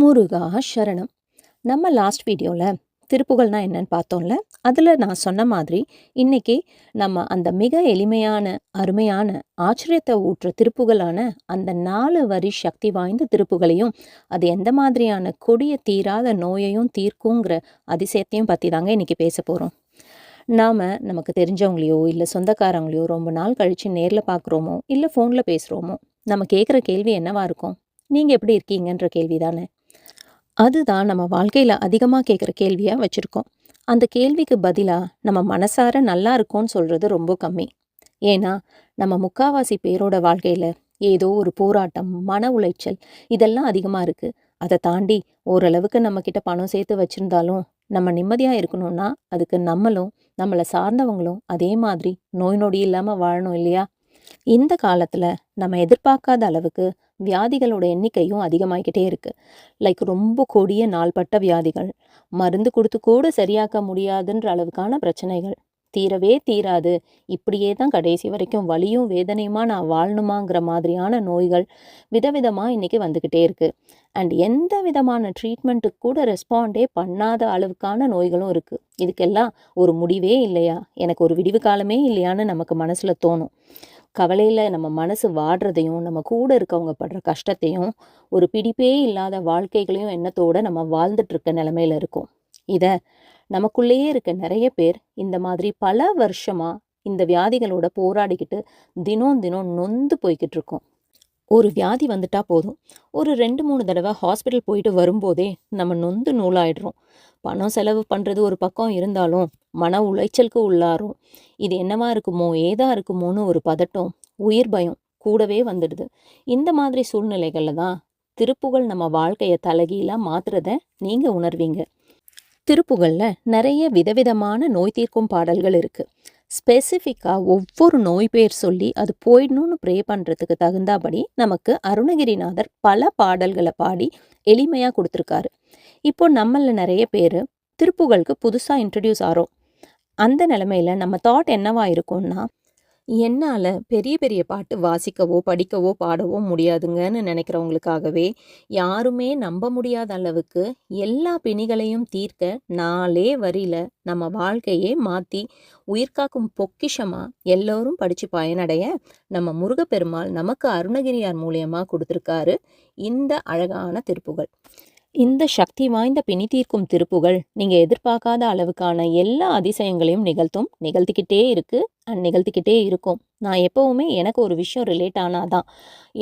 முருகா சரணம். நம்ம லாஸ்ட் வீடியோவில் திருப்புகள்னால் என்னன்னு பார்த்தோம்ல அதில் நான் சொன்ன மாதிரி இன்றைக்கி நம்ம அந்த மிக எளிமையான அருமையான ஆச்சரியத்தை ஊற்ற திருப்புகளான அந்த நாலு வரி சக்தி வாய்ந்த திருப்புகளையும் அது எந்த மாதிரியான கொடிய தீராத நோயையும் தீர்க்குங்கிற அதிசயத்தையும் பற்றி தாங்க இன்றைக்கி பேச போகிறோம் நாம் நமக்கு தெரிஞ்சவங்களையோ இல்லை சொந்தக்காரங்களையோ ரொம்ப நாள் கழித்து நேரில் பார்க்குறோமோ இல்லை ஃபோனில் பேசுகிறோமோ நம்ம கேட்குற கேள்வி என்னவாக இருக்கும்? நீங்கள் எப்படி இருக்கீங்கன்ற கேள்வி தானே அதுதான் நம்ம வாழ்க்கையில் அதிகமாக கேட்குற கேள்வியாக வச்சுருக்கோம். அந்த கேள்விக்கு பதிலாக நம்ம மனசார நல்லா இருக்கோம்னு சொல்கிறது ரொம்ப கம்மி. ஏன்னா நம்ம முக்காவாசி பேரோட வாழ்க்கையில் ஏதோ ஒரு போராட்டம் மன உளைச்சல் இதெல்லாம் அதிகமாக இருக்குது அதை தாண்டி ஓரளவுக்கு நம்மக்கிட்ட பணம் சேர்த்து வச்சுருந்தாலும் நம்ம நிம்மதியாக இருக்கணும்னா அதுக்கு நம்மளும் நம்மளை சார்ந்தவங்களும் அதே மாதிரி நோய் நொடி இல்லாமல் வாழணும் இல்லையா? இந்த காலத்தில் நம்ம எதிர்பார்க்காத அளவுக்கு வியாதிகளோட எண்ணிக்கையும் அதிகமாகிக்கிட்டே இருக்குது லைக் ரொம்ப கொடிய நாள்பட்ட வியாதிகள் மருந்து கொடுத்து கூட சரியாக்க முடியாதுன்ற அளவுக்கான பிரச்சனைகள். தீரவே தீராது. இப்படியே தான் கடைசி வரைக்கும் வலியும் வேதனையுமா நான் வாழணுமாங்கிற மாதிரியான நோய்கள் விதவிதமாக இன்றைக்கி வந்துக்கிட்டே இருக்குது அண்ட் எந்த விதமான ட்ரீட்மெண்ட்டுக்கு கூட ரெஸ்பாண்டே பண்ணாத அளவுக்கான நோய்களும் இருக்குது இதுக்கெல்லாம் ஒரு முடிவே இல்லையா? எனக்கு ஒரு விடிவு காலமே இல்லையான்னு நமக்கு மனசில் தோணும். கவலையில் நம்ம மனசு வாடுறதையும் நம்ம கூட இருக்கவங்க படுற கஷ்டத்தையும் ஒரு பிடிப்பே இல்லாத வாழ்க்கைகளையும் எண்ணத்தோடு நம்ம வாழ்ந்துட்டுருக்க நிலமையில இருக்கோம். இதை நமக்குள்ளேயே இருக்க நிறைய பேர் இந்த மாதிரி பல வருஷமாக இந்த வியாதிகளோட போராடிக்கிட்டு தினம் தினம் நொந்து போய்கிட்டு இருக்கோம். ஒரு வியாதி வந்துட்டா போதும். ஒரு ரெண்டு மூணு தடவை ஹாஸ்பிட்டல் போயிட்டு வரும்போதே நம்ம நொந்து நூலாயிடுறோம். பணம் செலவு பண்ணுறது ஒரு பக்கம் இருந்தாலும் மன உளைச்சலுக்கு உள்ளாரும் இது என்னவா இருக்குமோ ஏதா இருக்குமோன்னு ஒரு பதட்டம் உயிர் பயம் கூடவே வந்துடுது. இந்த மாதிரி சூழ்நிலைகளில் தான் திருப்புகள் நம்ம வாழ்க்கையை தலைகீழாக மாத்துறத நீங்கள் உணர்வீங்க. திருப்புகளில் நிறைய விதவிதமான நோய் தீர்க்கும் பாடல்கள் இருக்குது ஸ்பெசிஃபிக்காக ஒவ்வொரு நோய் பேர் சொல்லி அது போயிடணும்னு ப்ரே பண்ணுறதுக்கு தகுந்தாபடி நமக்கு அருணகிரிநாதர் பல பாடல்களை பாடி எளிமையாக கொடுத்துருக்காரு. இப்போ நம்மள நிறைய பேர் திருப்புகளுக்கு புதுசாக இன்ட்ரடியூஸ் ஆகிறோம் அந்த நிலமையில நம்ம தாட் என்னவா இருக்கும்னா என்னால் பெரிய பெரிய பாட்டு வாசிக்கவோ படிக்கவோ பாடவோ முடியாதுங்கன்னு நினைக்கிறவங்களுக்காகவே யாருமே நம்ப முடியாத அளவுக்கு எல்லா பிணிகளையும் தீர்க்க நாலே வரியில் நம்ம வாழ்க்கையே மாற்றி உயிர்காக்கும் பொக்கிஷமாக எல்லோரும் படித்து பயனடைய நம்ம முருகப்பெருமாள் நமக்கு அருணகிரியார் மூலியமாக கொடுத்துருக்காரு இந்த அழகான திருப்புகள். இந்த சக்தி வாய்ந்த பிணி தீர்க்கும் திருப்புகள் நீங்கள் எதிர்பார்க்காத அளவுக்கான எல்லா அதிசயங்களையும் நிகழ்த்தும் நிகழ்த்திக்கிட்டே இருக்குது அண்ட் நிகழ்த்திக்கிட்டே இருக்கும். நான் எப்போவுமே எனக்கு ஒரு விஷயம் ரிலேட் ஆனாதான்.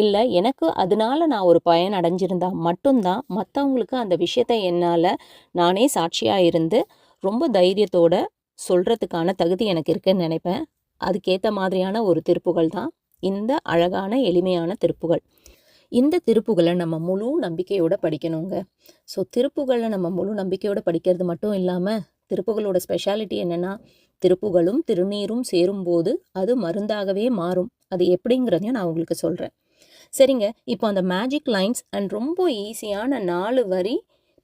இல்லை எனக்கு அதனால நான் ஒரு பயன் அடைஞ்சிருந்தா மட்டும்தான் மற்றவங்களுக்கு அந்த விஷயத்தை என்னால் நானே சாட்சியாக இருந்து ரொம்ப தைரியத்தோட சொல்கிறதுக்கான தகுதி எனக்கு இருக்குன்னு நினைப்பேன். அதுக்கேற்ற மாதிரியான ஒரு திருப்புகள் தான் இந்த அழகான எளிமையான திருப்புகள். இந்த திருப்புகளை நம்ம முழு நம்பிக்கையோட படிக்கணுங்க. ஸோ திருப்புகளை நம்ம முழு நம்பிக்கையோட படிக்கிறது மட்டும் இல்லாமல் திருப்புகளோட ஸ்பெஷாலிட்டி என்னென்னா திருப்புகளும் திருநீரும் சேரும்போது அது மருந்தாகவே மாறும். அது எப்படிங்கிறதையும் நான் உங்களுக்கு சொல்கிறேன் சரிங்க இப்போ அந்த மேஜிக் லைன்ஸ் அண்ட் ரொம்ப ஈஸியான நாலு வரி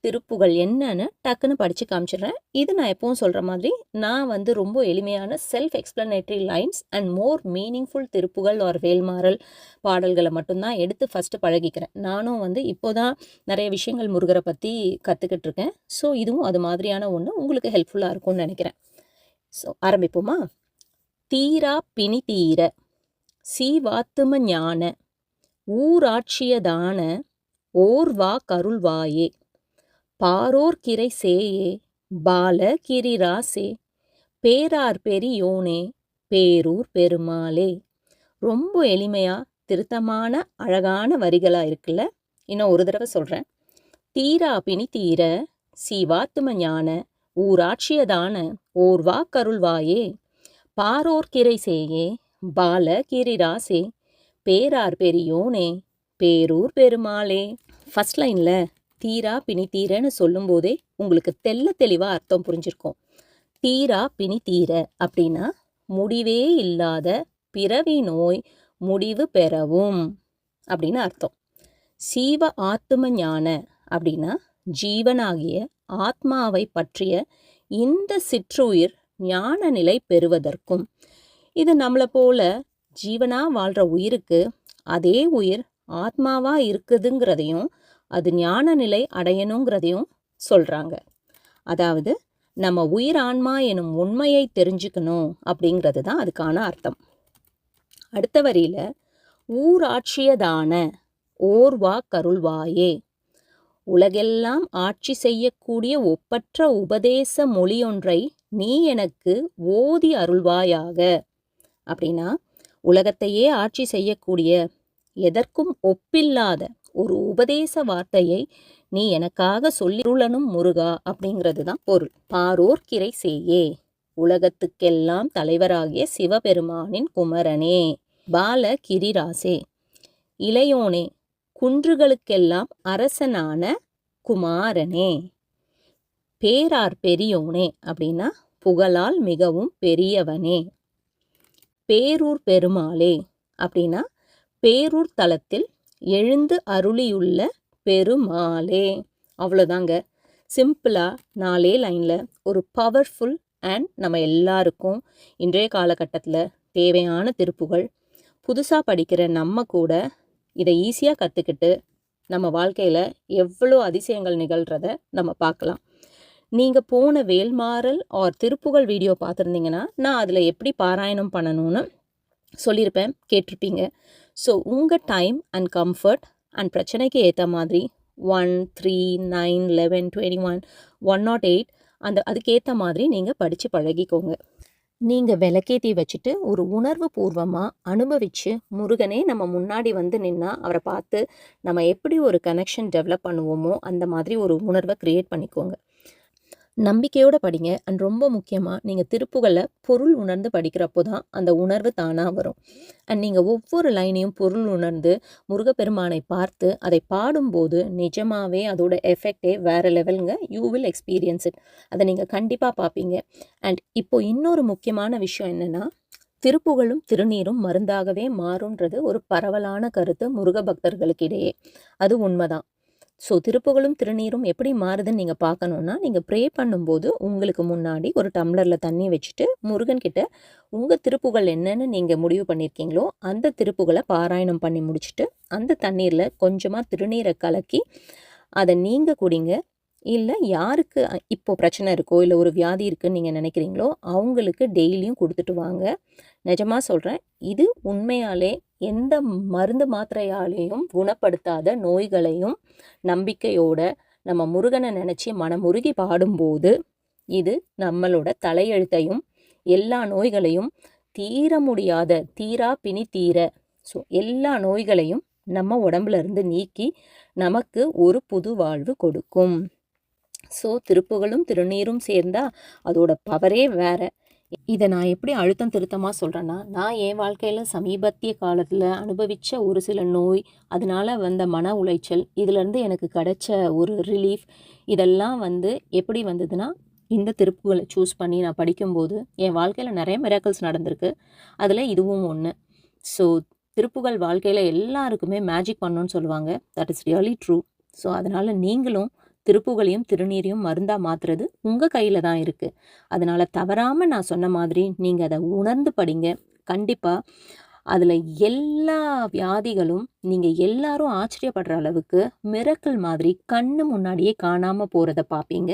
திருப்புகள் என்னன்னு டக்குன்னு படித்து காமிச்சிடுறேன். இது நான் எப்பவும் சொல்கிற மாதிரி நான் வந்து ரொம்ப எளிமையான self explanatory lines and more meaningful Thiruppugazh or Velmaral பாடல்களை மட்டும்தான் எடுத்து ஃபஸ்ட்டு பழகிக்கிறேன். நானும் வந்து இப்போ தான் நிறைய விஷயங்கள் முருகரை பற்றி கற்றுக்கிட்டு இருக்கேன். ஸோ இதுவும் அது மாதிரியான ஒன்று உங்களுக்கு ஹெல்ப்ஃபுல்லாக இருக்கும்னு நினைக்கிறேன். ஸோ ஆரம்பிப்போமா? தீரா பிணி தீர சீவாத்தும ஞான ஊராட்சியதான ஓர்வா கருள்வாயே. பாரோர் கிரை சேயே பால கிரிராசே பேரார் பெரியோனே பேரூர் பெருமாளே. ரொம்ப எளிமையாக திருத்தமான அழகான வரிகளாக இருக்குல்ல? இன்னும் ஒரு தடவை சொல்கிறேன் தீரா பிணி தீர சீவாத்தும ஞான ஊராட்சியதான ஓர்வா கருள்வாயே. பாரோர் கிரை சேயே பால கிரிராசே பேரார் பெரியோனே பேரூர் பெருமாளே. ஃபஸ்ட் லைனில் தீரா பிணி தீரன்னு சொல்லும்போதே உங்களுக்கு தெல்ல தெளிவாக அர்த்தம் புரிஞ்சிருக்கும். தீரா பிணி தீர அப்படின்னா முடிவே இல்லாத பிறவி நோய் முடிவு பெறவும் அப்படின்னு அர்த்தம். சீவ ஆத்தும ஞான அப்படின்னா ஜீவனாகிய ஆத்மாவை பற்றிய இந்த சிற்றுயிர் ஞான நிலை பெறுவதற்கும் இது நம்மளை போல ஜீவனாக வாழ்கிற உயிருக்கு அதே உயிர் ஆத்மாவாக இருக்குதுங்கிறதையும் அது ஞான நிலை அடையணுங்கிறதையும் சொல்கிறாங்க அதாவது நம்ம உயிர் ஆன்மா எனும் உண்மையை தெரிஞ்சுக்கணும் அப்படிங்கிறது தான் அதுக்கான அர்த்தம். அடுத்த வரியில் ஊராட்சியதான ஓர்வா கருள்வாயே. உலகெல்லாம் ஆட்சி செய்யக்கூடிய ஒப்பற்ற உபதேச மொழியொன்றை நீ எனக்கு ஓதி அருள்வாயாக. அப்படின்னா உலகத்தையே ஆட்சி செய்யக்கூடிய எதற்கும் ஒப்பில்லாத ஒரு உபதேச வார்த்தையை நீ எனக்காக சொல்லிருளனும் முருகா அப்படிங்கிறது தான் பொருள். பாரோர் கிரை செய்யே உலகத்துக்கெல்லாம் தலைவராகிய சிவபெருமானின் குமரனே. பால கிரிராசே. இளையோனே குன்றுகளுக்கெல்லாம் அரசனான குமாரனே. பேரார் பெரியோனே அப்படின்னா புகழால் மிகவும் பெரியவனே. பேரூர் பெருமாளே அப்படின்னா பேரூர் தலத்தில் எழுந்து அருளியுள்ள பெருமாளே. அவ்வளோதாங்க. சிம்பிளாக நாலே லைனில் ஒரு பவர்ஃபுல் அண்ட் நம்ம எல்லாருக்கும் இன்றைய காலகட்டத்தில் தேவையான திருப்புகள். புதுசாக படிக்கிற நம்ம கூட இதை ஈஸியாக கற்றுக்கிட்டு நம்ம வாழ்க்கையில் எவ்வளோ அதிசயங்கள் நிகழ்கிறத நம்ம பார்க்கலாம். நீங்கள் போன வேல்மாறல் ஆர் திருப்புகள் வீடியோ பார்த்துருந்தீங்கன்னா நான் அதில் எப்படி பாராயணம் பண்ணணும்னு சொல்லியிருப்பேன் கேட்டிருப்பீங்க. ஸோ உங்கள் டைம் அண்ட் கம்ஃபர்ட் அண்ட் பிரச்சனைக்கு ஏற்ற மாதிரி one three nine eleven twenty one one naught eight அந்த அதுக்கேற்ற மாதிரி நீங்கள் படித்து பழகிக்கோங்க. நீங்கள் விளக்கேற்றி வச்சுட்டு ஒரு உணர்வு பூர்வமாக அனுபவித்து முருகனே நம்ம முன்னாடி வந்து நின்னா அவரை பார்த்து நம்ம எப்படி ஒரு கனெக்ஷன் டெவலப் பண்ணுவோமோ அந்த மாதிரி ஒரு உணர்வை க்ரியேட் பண்ணிக்கோங்க. நம்பிக்கையோடு படிங்க. அண்ட் ரொம்ப முக்கியமாக நீங்கள் திருப்புகளை பொருள் உணர்ந்து படிக்கிறப்போ தான் அந்த உணர்வு தானாக வரும். அண்ட் நீங்கள் ஒவ்வொரு லைனையும் பொருள் உணர்ந்து முருகப்பெருமானை பார்த்து அதை பாடும்போது நிஜமாகவே அதோட எஃபெக்டே வேறு லெவலுங்க யூ வில் எக்ஸ்பீரியன்ஸ் இட் அதை நீங்கள் கண்டிப்பாக பார்ப்பீங்க. அண்ட் இப்போ இன்னொரு முக்கியமான விஷயம் என்னென்னா திருப்புகழும் திருநீரும் மருந்தாகவே மாறுன்றது ஒரு பரவலான கருத்து முருக பக்தர்களுக்கிடையே அது உண்மைதான். ஸோ திருப்புகளும் திருநீரும் எப்படி மாறுதுன்னு நீங்கள் பார்க்கணுன்னா நீங்கள் ப்ரே பண்ணும்போது உங்களுக்கு முன்னாடி ஒரு டம்ளரில் தண்ணி வச்சுட்டு முருகன்கிட்ட உங்கள் திருப்புகள் என்னென்னு நீங்கள் முடிவு பண்ணியிருக்கீங்களோ அந்த திருப்புகளை பாராயணம் பண்ணி முடிச்சுட்டு அந்த தண்ணீரில் கொஞ்சமாக திருநீரை கலக்கி அதை நீங்கள் குடிங்க. இல்லை யாருக்கு இப்போ பிரச்சனை இருக்கோ இல்லை ஒரு வியாதி இருக்குன்னு நீங்கள் நினைக்கிறீங்களோ அவங்களுக்கு டெய்லியும் கொடுத்துட்டு வாங்க. நிஜமாக சொல்கிறேன் இது உண்மையாலே எந்த மருந்து மாத்திரையாலேயும் குணப்படுத்தாத நோய்களையும் நம்பிக்கையோட நம்ம முருகனை நினச்சி மனமுருகி பாடும்போது இது நம்மளோட தலையெழுத்தையும் எல்லா நோய்களையும் தீர முடியாத தீரா பிணி தீர ஸோ எல்லா நோய்களையும் நம்ம உடம்புல இருந்து நீக்கி நமக்கு ஒரு புது வாழ்வு கொடுக்கும். ஸோ திருப்புகளும் திருநீரும் சேர்ந்தால் அதோட பவரே வேறு. இதை நான் எப்படி அழுத்தம் திருத்தமாக சொல்கிறேன்னா நான் என் வாழ்க்கையில் சமீபத்திய காலத்தில் அனுபவித்த ஒரு சில நோய் அதனால் வந்த மன உளைச்சல் இதிலேருந்து எனக்கு கிடைச்ச ஒரு ரிலீஃப் இதெல்லாம் வந்து எப்படி வந்ததுன்னா இந்த திருப்புகளை சூஸ் பண்ணி நான் படிக்கும்போது என் வாழ்க்கையில் நிறைய மிராக்கல்ஸ் நடந்திருக்கு. அதில் இதுவும் ஒன்று ஸோ திருப்புகள் வாழ்க்கையில் எல்லாருக்குமே மேஜிக் பண்ணணும்னு சொல்லுவாங்க. That is really true so அதனால் நீங்களும் திருப்புகளையும் திருநீரையும் மருந்தாக மாற்றுறது உங்கள் கையில் தான் இருக்குது அதனால் தவறாமல் நான் சொன்ன மாதிரி நீங்கள் அதை உணர்ந்து படிங்க. கண்டிப்பாக அதில் எல்லா வியாதிகளும் நீங்கள் எல்லாரும் ஆச்சரியப்படுற அளவுக்கு மிரக்கல் மாதிரி கண்ணு முன்னாடியே காணாமல் போகிறத பார்ப்பீங்க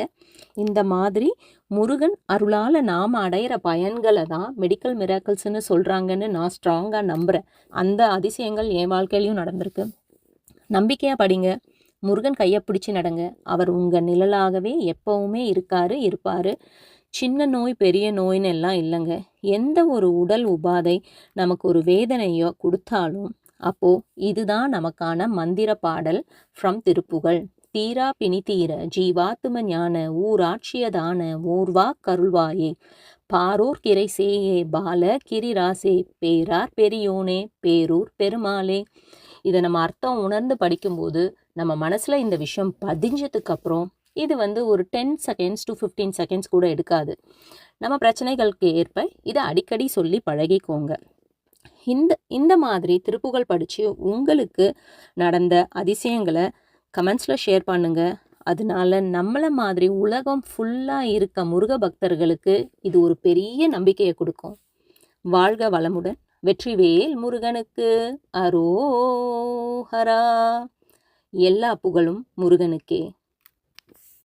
இந்த மாதிரி முருகன் அருளால் நாம் அடையிற பயன்களை தான் மெடிக்கல் மிராக்கல்ஸ்னு சொல்கிறாங்கன்னு நான் ஸ்ட்ராங்காக நம்புகிறேன் அந்த அதிசயங்கள் என் வாழ்க்கையிலையும் நடந்திருக்கு. நம்பிக்கையாக படிங்க. முருகன் கையை பிடிச்சி நடங்க. அவர் உங்கள் நிழலாகவே எப்பவுமே இருக்காரு இருப்பார். சின்ன நோய் பெரிய நோய்னு எல்லாம் இல்லைங்க. எந்த ஒரு உடல் உபாதை நமக்கு ஒரு வேதனையோ கொடுத்தாலும் அப்போ இதுதான் நமக்கான மந்திர பாடல் ஃப்ரம் திருப்புகள் தீரா பிணி தீர ஜீவாத்தும ஞான ஊராட்சியதான ஓர்வா கருள்வாயே. பாரூர் கிரை சேயே பால கிரிராசே பேரார் பெரியோனே பேரூர் பெருமாளே. இதை நம்ம அர்த்தம் உணர்ந்து படிக்கும்போது நம்ம மனசில் இந்த விஷயம் பதிஞ்சதுக்கப்புறம் இது வந்து ஒரு ten seconds to fifteen seconds கூட எடுக்காது. நம்ம பிரச்சனைகளுக்கு ஏற்ப இதை அடிக்கடி சொல்லி பழகிக்கோங்க. இந்த இந்த மாதிரி திருப்புகள் படித்து உங்களுக்கு நடந்த அதிசயங்களை கமெண்ட்ஸில் ஷேர் பண்ணுங்கள் அதனால நம்மளை மாதிரி உலகம் ஃபுல்லாக இருக்க முருக பக்தர்களுக்கு இது ஒரு பெரிய நம்பிக்கையை கொடுக்கும். வாழ்க வளமுடன் வெற்றிவேல் முருகனுக்கு. அரோஹரா! எல்லா புகழும் முருகனுக்கே.